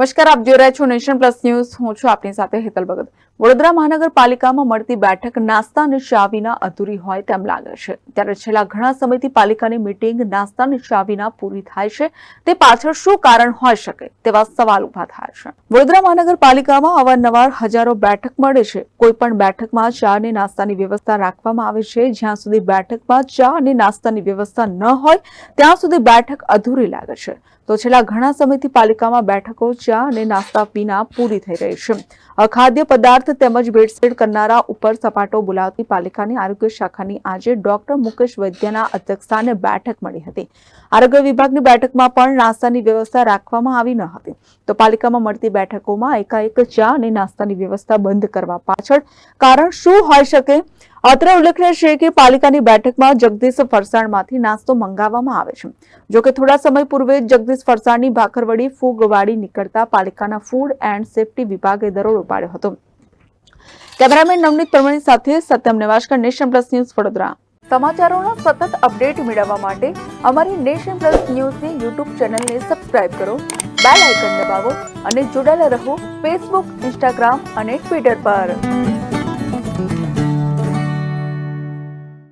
નમસ્કાર, આપ જોઈ રહ્યા છો નેશન પ્લસ ન્યૂઝ. હું છું આપની સાથે હેતલ ભગત. વડોદરા મહાનગરપાલિકામાં મળતી બેઠક નાસ્તા અને ચા વિના અધૂરી હોય તેમ લાગે છે. ત્યારે છેલ્લા ઘણા સમયથી પાલિકાની મીટિંગ નાસ્તા અને ચા વિના પૂરી થાય છે. તે પાછળ શું કારણ હોઈ શકે તેવા સવાલ ઊભા થાય છે. વડોદરા મહાનગરપાલિકામાં અવારનવાર હજારો બેઠક મળે છે. કોઈ પણ બેઠકમાં ચા અને નાસ્તાની વ્યવસ્થા રાખવામાં આવે છે. જ્યાં સુધી બેઠકમાં ચા અને નાસ્તાની વ્યવસ્થા ન હોય, ત્યાં સુધી બેઠક અધૂરી લાગે છે. તો છેલ્લા ઘણા સમયથી પાલિકામાં બેઠકો ચા અને નાસ્તા વિના પૂરી થઈ રહી છે. ખાદ્ય પદાર્થ તેમજ ભેળસેળ કરનારા ઉપર સપાટો બોલાવતી પાલિકાની આરોગ્ય શાખાની આજે ડોક્ટર મુકેશ વૈદ્યના અધ્યક્ષસ્થાને બેઠક મળી હતી. આરોગ્ય વિભાગની બેઠકમાં પણ નાસ્તાની વ્યવસ્થા રાખવામાં આવી ન હતી. તો પાલિકામાં મળતી બેઠકોમાં એકાએક ચા અને નાસ્તાની વ્યવસ્થા બંધ કરવા પાછળ કારણ શું હોઈ શકે? અત્રે ઉલ્લેખનીય છે કે પાલિકાની બેઠકમાં જગદીશ ફરસાણમાંથી નાસ્તો મંગાવવામાં આવે છે. જોકે થોડા સમય પૂર્વે જગદીશ ફરસાણની ભાખરવડી ફૂગવાડી નીકળતા પાલિકાના ફૂડ એન્ડ સેફટી વિભાગે દરોડો પાડ્યો હતો. કેમેરામેન નવનીત પરમણી સાથે સત્યમ નેવાશકર નેશન પ્લસ ન્યૂઝ વડોદરા. સમાચારોનો સતત અપડેટ મેળવવા માટે અમારી નેશન પ્લસ ન્યૂઝની યુટ્યુબ ચેનલને સબસ્ક્રાઇબ કરો, બેલ આઇકન દબાવો અને જોડાયેલા રહો ફેસબુક, ઇન્સ્ટાગ્રામ અને ટ્વિટર પર.